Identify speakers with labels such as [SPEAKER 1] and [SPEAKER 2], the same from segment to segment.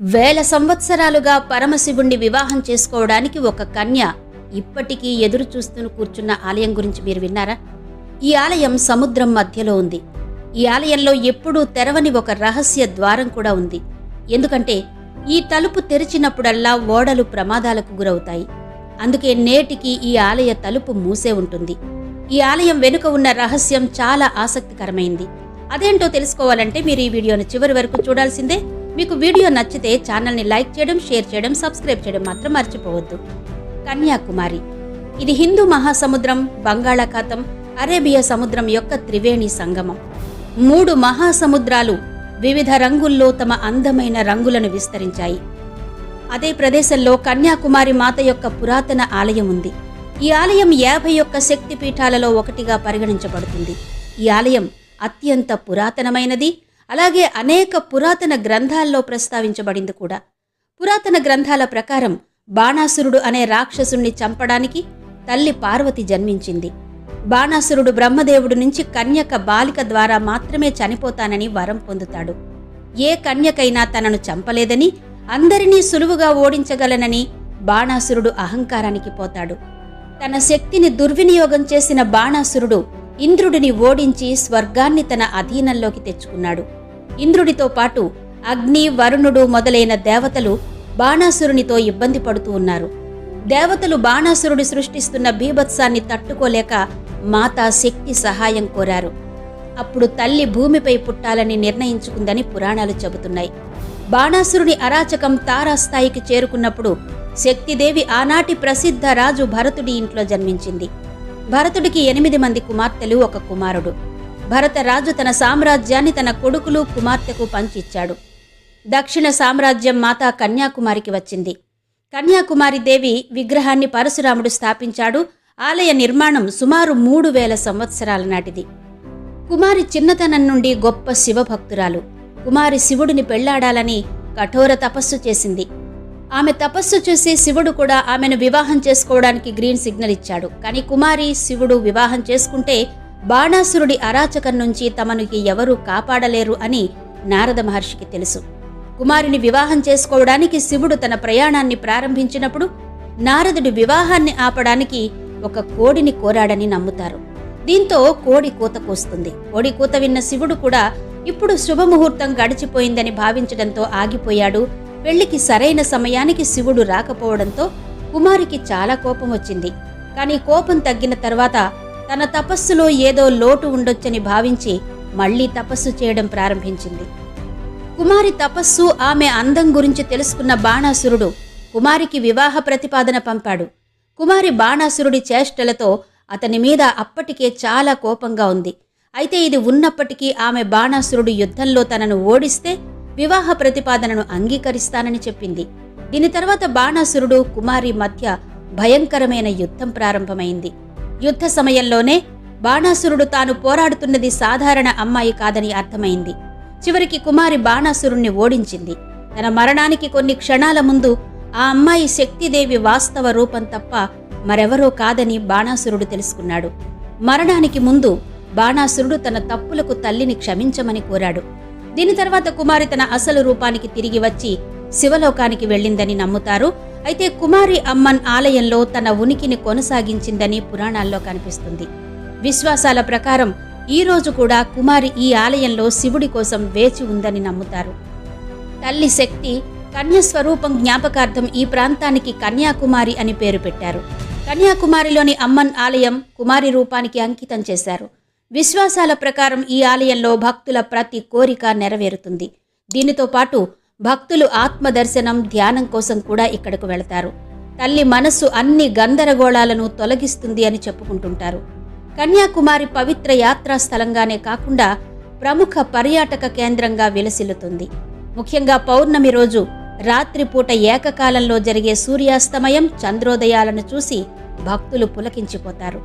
[SPEAKER 1] వేల సంవత్సరాలుగా పరమశివుణ్ణి వివాహం చేసుకోవడానికి ఒక కన్య ఇప్పటికీ ఎదురు చూస్తూ కూర్చున్న ఆలయం గురించి మీరు విన్నారా? ఈ ఆలయం సముద్రం మధ్యలో ఉంది. ఈ ఆలయంలో ఎప్పుడూ తెరవని ఒక రహస్య ద్వారం కూడా ఉంది. ఎందుకంటే ఈ తలుపు తెరిచినప్పుడల్లా ఓడలు ప్రమాదాలకు గురవుతాయి. అందుకే నేటికి ఈ ఆలయ తలుపు మూసే ఉంటుంది. ఈ ఆలయం వెనుక ఉన్న రహస్యం చాలా ఆసక్తికరమైంది. అదేంటో తెలుసుకోవాలంటే మీరు ఈ వీడియోను చివరి వరకు చూడాల్సిందే. మీకు వీడియో నచ్చితే ఛానల్ని లైక్ చేయడం షేర్ చేయడం సబ్స్క్రైబ్ చేయడం మాత్రం మర్చిపోవద్దు. కన్యాకుమారి. ఇది హిందూ మహాసముద్రం బంగాళాఖాతం అరేబియా సముద్రం యొక్క త్రివేణి సంగమం. మూడు మహాసముద్రాలు వివిధ రంగుల్లో తమ అందమైన రంగులను విస్తరించాయి. అదే ప్రదేశంలో కన్యాకుమారి మాత యొక్క పురాతన ఆలయం ఉంది. ఈ ఆలయం యాభై ఒక్క శక్తి పీఠాలలో ఒకటిగా పరిగణించబడుతుంది. ఈ ఆలయం అత్యంత పురాతనమైనది అలాగే అనేక పురాతన గ్రంథాల్లో ప్రస్తావించబడింది కూడా. పురాతన గ్రంథాల ప్రకారం బాణాసురుడు అనే రాక్షసుణ్ణి చంపడానికి తల్లి పార్వతి జన్మించింది. బాణాసురుడు బ్రహ్మదేవుడి నుంచి కన్యక బాలిక ద్వారా మాత్రమే చనిపోతానని వరం పొందుతాడు. ఏ కన్యకైనా తనను చంపలేదని అందరినీ సులువుగా ఓడించగలనని బాణాసురుడు అహంకారానికి పోతాడు. తన శక్తిని దుర్వినియోగం చేసిన బాణాసురుడు ఇంద్రుడిని ఓడించి స్వర్గాన్ని తన అధీనంలోకి తెచ్చుకున్నాడు. ఇంద్రుడితో పాటు అగ్ని వరుణుడు మొదలైన దేవతలు బాణాసురునితో ఇబ్బంది పడుతూ ఉన్నారు. దేవతలు బాణాసురుడు సృష్టిస్తున్న బీభత్సాన్ని తట్టుకోలేక మాతా శక్తి సహాయం కోరారు. అప్పుడు తల్లి భూమిపై పుట్టాలని నిర్ణయించుకుందని పురాణాలు చెబుతున్నాయి. బాణాసురుని అరాచకం తారాస్థాయికి చేరుకున్నప్పుడు శక్తిదేవి ఆనాటి ప్రసిద్ధ రాజు భరతుడి ఇంట్లో జన్మించింది. భరతుడికి ఎనిమిది మంది కుమార్తెలు ఒక కుమారుడు. భరతరాజు తన సామ్రాజ్యాన్ని తన కొడుకులు కుమార్తెకు పంచిచ్చాడు. దక్షిణ సామ్రాజ్యం మాతా కన్యాకుమారికి వచ్చింది. కన్యాకుమారి దేవి విగ్రహాన్ని పరశురాముడు స్థాపించాడు. ఆలయ నిర్మాణం సుమారు మూడు వేల సంవత్సరాల నాటిది. కుమారి చిన్నతనం నుండి గొప్ప శివభక్తురాలు. కుమారి శివుడిని పెళ్ళాడాలని కఠోర తపస్సు చేసింది. ఆమె తపస్సు చూసి శివుడు కూడా ఆమెను వివాహం చేసుకోవడానికి గ్రీన్ సిగ్నల్ ఇచ్చాడు. కానీ కుమారి శివుడు వివాహం చేసుకుంటే బాణాసురుడి అరాచకం నుంచి తమనుకి ఎవరూ కాపాడలేరు అని నారద మహర్షికి తెలుసు. కుమారిని వివాహం చేసుకోవడానికి శివుడు తన ప్రయాణాన్ని ప్రారంభించినప్పుడు నారదుడి వివాహాన్ని ఆపడానికి ఒక కోడిని కోరాడని నమ్ముతారు. దీంతో కోడి కూత కూస్తుంది. కోడి కూత విన్న శివుడు కూడా ఇప్పుడు శుభముహూర్తం గడిచిపోయిందని భావించడంతో ఆగిపోయాడు. పెళ్ళికి సరైన సమయానికి శివుడు రాకపోవడంతో కుమారికి చాలా కోపం వచ్చింది. కానీ కోపం తగ్గిన తర్వాత తన తపస్సులో ఏదో లోటు ఉండొచ్చని భావించి మళ్ళీ తపస్సు చేయడం ప్రారంభించింది. కుమారి తపస్సు ఆమె అందం గురించి తెలుసుకున్న బాణాసురుడు కుమారికి వివాహ ప్రతిపాదన పంపాడు. కుమారి బాణాసురుడి చేష్టలతో అతని మీద అప్పటికే చాలా కోపంగా ఉంది. అయితే ఇది ఉన్నప్పటికీ ఆమె బాణాసురుడు యుద్ధంలో తనను ఓడిస్తే వివాహ ప్రతిపాదనను అంగీకరిస్తానని చెప్పింది. దీని తర్వాత బాణాసురుడు కుమారి మధ్య భయంకరమైన యుద్ధం ప్రారంభమైంది. యుద్ధ సమయంలోనే బాణాసురుడు తాను పోరాడుతున్నది సాధారణ అమ్మాయి కాదని అర్థమైంది. చివరికి కుమారి బాణాసురుణ్ణి ఓడించింది. తన మరణానికి కొన్ని క్షణాల ముందు ఆ అమ్మాయి శక్తిదేవి వాస్తవ రూపం తప్ప మరెవరో కాదని బాణాసురుడు తెలుసుకున్నాడు. మరణానికి ముందు బాణాసురుడు తన తప్పులకు తల్లిని క్షమించమని కోరాడు. దీని తర్వాత కుమారి తన అసలు రూపానికి తిరిగి వచ్చి శివలోకానికి వెళ్ళిందని నమ్ముతారు. అయితే కుమారి అమ్మన్ ఆలయంలో తన ఉనికిని కొనసాగించిందని పురాణాల్లో కనిపిస్తుంది. విశ్వాసాల ప్రకారం ఈ రోజు కూడా కుమారి ఈ ఆలయంలో శివుడి కోసం వేచి ఉందని నమ్ముతారు. తల్లి శక్తి కన్య స్వరూపం జ్ఞాపకార్థం ఈ ప్రాంతానికి కన్యాకుమారి అని పేరు పెట్టారు. కన్యాకుమారిలోని అమ్మన్ ఆలయం కుమారి రూపానికి అంకితం చేశారు. విశ్వాసాల ప్రకారం ఈ ఆలయంలో భక్తుల ప్రతి కోరిక నెరవేరుతుంది. దీనితో పాటు భక్తులు ఆత్మదర్శనం ధ్యానం కోసం కూడా ఇక్కడకు వెళతారు. తల్లి మనస్సు అన్ని గందరగోళాలను తొలగిస్తుంది అని చెప్పుకుంటుంటారు. కన్యాకుమారి పవిత్ర యాత్రా స్థలంగానే కాకుండా ప్రముఖ పర్యాటక కేంద్రంగా విలసిల్లుతుంది. ముఖ్యంగా పౌర్ణమి రోజు రాత్రిపూట ఏకకాలంలో జరిగే సూర్యాస్తమయం చంద్రోదయాలను చూసి భక్తులు పులకించిపోతారు.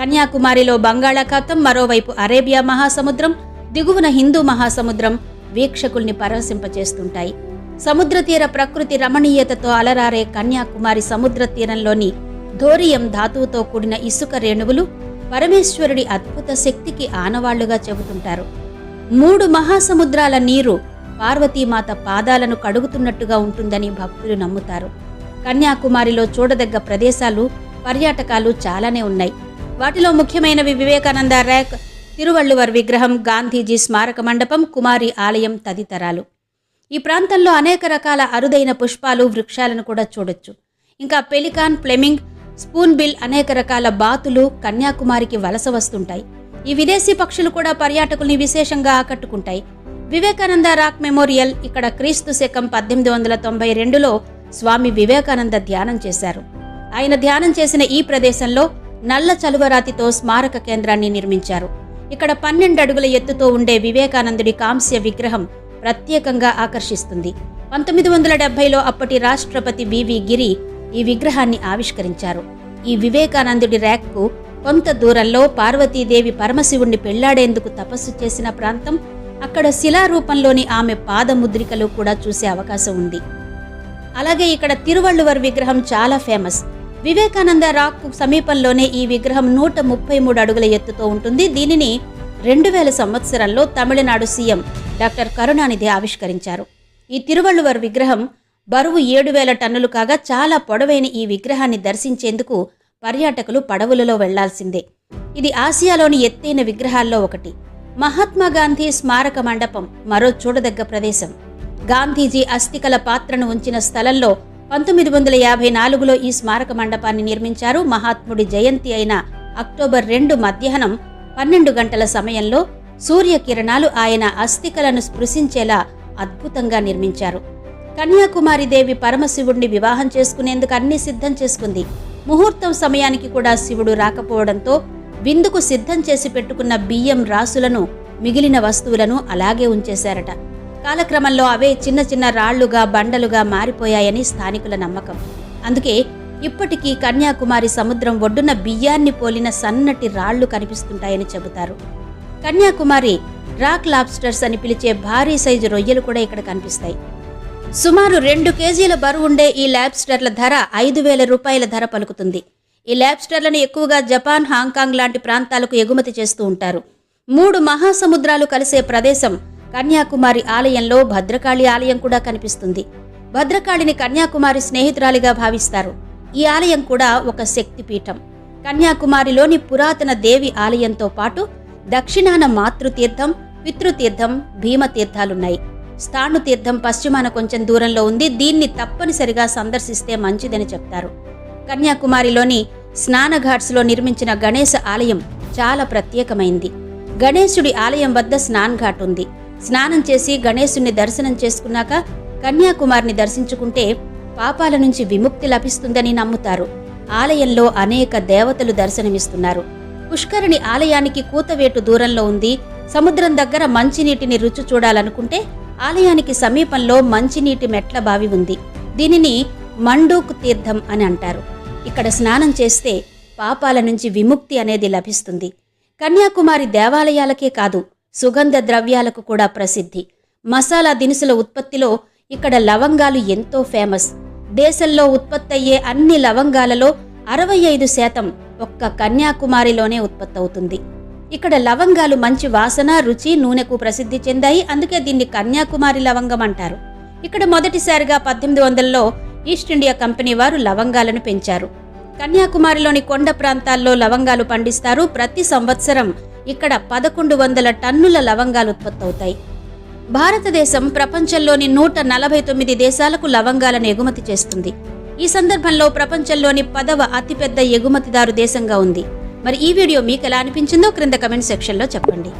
[SPEAKER 1] కన్యాకుమారిలో బంగాళాఖాతం మరోవైపు అరేబియా మహాసముద్రం దిగువన హిందూ మహాసముద్రం వీక్షకుల్ని పరవశింపచేస్తుంటాయి. సముద్ర తీర ప్రకృతి రమణీయతతో అలరారే కన్యాకుమారి సముద్ర తీరంలోని ధోరియం ధాతువుతో కూడిన ఇసుక రేణువులు పరమేశ్వరుడి అద్భుత శక్తికి ఆనవాళ్ళుగా చెబుతుంటారు. మూడు మహాసముద్రాల నీరు పార్వతీమాత పాదాలను కడుగుతున్నట్టుగా ఉంటుందని భక్తులు నమ్ముతారు. కన్యాకుమారిలో చూడదగ్గ ప్రదేశాలు పర్యాటకాలు చాలానే ఉన్నాయి. వాటిలో ముఖ్యమైనవి వివేకానంద ర్యాక్ తిరువళ్ళువర్ విగ్రహం గాంధీజీ స్మారక మండపం కుమారి ఆలయం తదితరాలు. ఈ ప్రాంతంలో అనేక రకాల అరుదైన పుష్పాలు వృక్షాలను కూడా చూడొచ్చు. ఇంకా పెలికాన్ ప్లెమింగ్ స్పూన్ బిల్ అనేక రకాల బాతులు కన్యాకుమారికి వలస వస్తుంటాయి. ఈ విదేశీ పక్షులు కూడా పర్యాటకుల్ని విశేషంగా ఆకట్టుకుంటాయి. వివేకానంద రాక్ మెమోరియల్ ఇక్కడ క్రీస్తు శకం పద్దెనిమిది వందల తొంభై రెండులో స్వామి వివేకానంద ధ్యానం చేశారు. ఆయన ధ్యానం చేసిన ఈ ప్రదేశంలో నల్ల చలువరాతితో స్మారక కేంద్రాన్ని నిర్మించారు. ఇక్కడ పన్నెండు అడుగుల ఎత్తుతో ఉండే వివేకానందుడి కాంస్య విగ్రహం ప్రత్యేకంగా ఆకర్షిస్తుంది. పంతొమ్మిది వందల డెబ్బైలో అప్పటి రాష్ట్రపతి బివి గిరి ఈ విగ్రహాన్ని ఆవిష్కరించారు. ఈ వివేకానందుడి ర్యాక్కు కొంత దూరంలో పార్వతీదేవి పరమశివుణ్ణి పెళ్ళాడేందుకు తపస్సు చేసిన ప్రాంతం అక్కడ శిలారూపంలోని ఆమె పాదముద్రికలు కూడా చూసే అవకాశం ఉంది. అలాగే ఇక్కడ తిరువళ్ళువర్ విగ్రహం చాలా ఫేమస్. వివేకానంద రాక్ సమీపంలోనే ఈ విగ్రహం నూట ముప్పై మూడు అడుగుల ఎత్తుతో ఉంటుంది. దీనిని రెండు వేల సంవత్సరంలో తమిళనాడు సీఎం డాక్టర్ కరుణానిధి ఆవిష్కరించారు. ఈ తిరువళ్ళువర్ విగ్రహం బరువు ఏడు వేల టన్నులు కాగా చాలా పొడవైన ఈ విగ్రహాన్ని దర్శించేందుకు పర్యాటకులు పడవలలో వెళ్ళాల్సిందే. ఇది ఆసియాలోని ఎత్తైన విగ్రహాల్లో ఒకటి. మహాత్మా గాంధీ స్మారక మండపం మరో చూడదగ్గ ప్రదేశం. గాంధీజీ అస్థికల పాత్రను ఉంచిన స్థలంలో పంతొమ్మిది వందల యాభై నాలుగులో ఈ స్మారక మండపాన్ని నిర్మించారు మహాత్ముడి జయంతి అయిన అక్టోబర్ రెండు మధ్యాహ్నం పన్నెండు గంటల సమయంలో సూర్యకిరణాలు ఆయన అస్థికలను స్పృశించేలా అద్భుతంగా నిర్మించారు. కన్యాకుమారి దేవి పరమశివుణ్ణి వివాహం చేసుకునేందుకు అన్ని సిద్ధం చేసుకుంది. ముహూర్తం సమయానికి కూడా శివుడు రాకపోవడంతో విందుకు సిద్ధం చేసి పెట్టుకున్న బియ్యం రాసులను మిగిలిన వస్తువులను అలాగే ఉంచేశారట. కాలక్రమంలో అవే చిన్న చిన్న రాళ్ళుగా బండలుగా మారిపోయాయని స్థానికుల నమ్మకం. అందుకే ఇప్పటికీ కన్యాకుమారి సముద్రం ఒడ్డున బియ్యాన్ని పోలిన సన్నటి రాళ్ళు కనిపిస్తుంటాయని చెబుతారు. కన్యాకుమారి రాక్ లాబ్స్టర్స్ అని పిలిచే భారీ సైజు రొయ్యలు కూడా ఇక్కడ కనిపిస్తాయి. సుమారు రెండు కేజీల బరువుండే ఈ ల్యాబ్స్టర్ల ధర ఐదు వేల రూపాయల ధర పలుకుతుంది. ఈ ల్యాబ్స్టర్లను ఎక్కువగా జపాన్ హాంకాంగ్ లాంటి ప్రాంతాలకు ఎగుమతి చేస్తూ ఉంటారు. మూడు మహాసముద్రాలు కలిసే ప్రదేశం కన్యాకుమారి ఆలయంలో భద్రకాళి ఆలయం కూడా కనిపిస్తుంది. భద్రకాళిని కన్యాకుమారి స్నేహితురాలిగా భావిస్తారు. ఈ ఆలయం కూడా ఒక శక్తిపీఠం. కన్యాకుమారిలోని పురాతన దేవి ఆలయంతో పాటు దక్షిణాన మాతృతీర్థం పితృతీర్థం భీమతీర్థాలున్నాయి. స్థాణుతీర్థం పశ్చిమాన కొంచెం దూరంలో ఉంది. దీన్ని తప్పనిసరిగా సందర్శిస్తే మంచిదని చెప్తారు. కన్యాకుమారిలోని స్నానఘాట్స్లో నిర్మించిన గణేశ ఆలయం చాలా ప్రత్యేకమైంది. గణేశుడి ఆలయం వద్ద స్నాన్ ఘాట్ ఉంది. స్నానం చేసి గణేశుణ్ణి దర్శనం చేసుకున్నాక కన్యాకుమారిని దర్శించుకుంటే పాపాల నుంచి విముక్తి లభిస్తుందని నమ్ముతారు. ఆలయంలో అనేక దేవతలు దర్శనమిస్తున్నారు. పుష్కరిణి ఆలయానికి కూతవేటు దూరంలో ఉంది. సముద్రం దగ్గర మంచినీటిని రుచి చూడాలనుకుంటే ఆలయానికి సమీపంలో మంచినీటి మెట్ల బావి ఉంది. దీనిని మండూక్ తీర్థం అని అంటారు. ఇక్కడ స్నానం చేస్తే పాపాల నుంచి విముక్తి అనేది లభిస్తుంది. కన్యాకుమారి దేవాలయాలకే కాదు సుగంధ ద్రవ్యాలకు కూడా ప్రసిద్ధి. మసాలా దినుసుల ఉత్పత్తిలో ఇక్కడ లవంగాలు ఎంతో ఫేమస్. దేశంలో ఉత్పత్తయ్యే అన్ని లవంగాలలో అరవై ఐదు శాతం ఒక్క కన్యాకుమారిలోనే ఉత్పత్తి అవుతుంది ఇక్కడ లవంగాలు మంచి వాసన రుచి నూనెకు ప్రసిద్ధి చెందాయి. అందుకే దీన్ని కన్యాకుమారి లవంగం అంటారు. ఇక్కడ మొదటిసారిగా పద్దెనిమిది వందలలో ఈస్ట్ ఇండియా కంపెనీ వారు లవంగాలను పెంచారు. కన్యాకుమారిలోని కొండ ప్రాంతాల్లో లవంగాలు పండిస్తారు. ప్రతి సంవత్సరం ఇక్కడ పదకొండు వందల టన్నుల లవంగాలు ఉత్పత్తి అవుతాయి భారతదేశం ప్రపంచంలోని నూట నలభై తొమ్మిది దేశాలకు లవంగాలను ఎగుమతి చేస్తుంది. ఈ సందర్భంలో ప్రపంచంలోని పదవ అతిపెద్ద ఎగుమతిదారు దేశంగా ఉంది. మరి ఈ వీడియో మీకు ఎలా అనిపించిందో క్రింద కమెంట్ సెక్షన్లో చెప్పండి.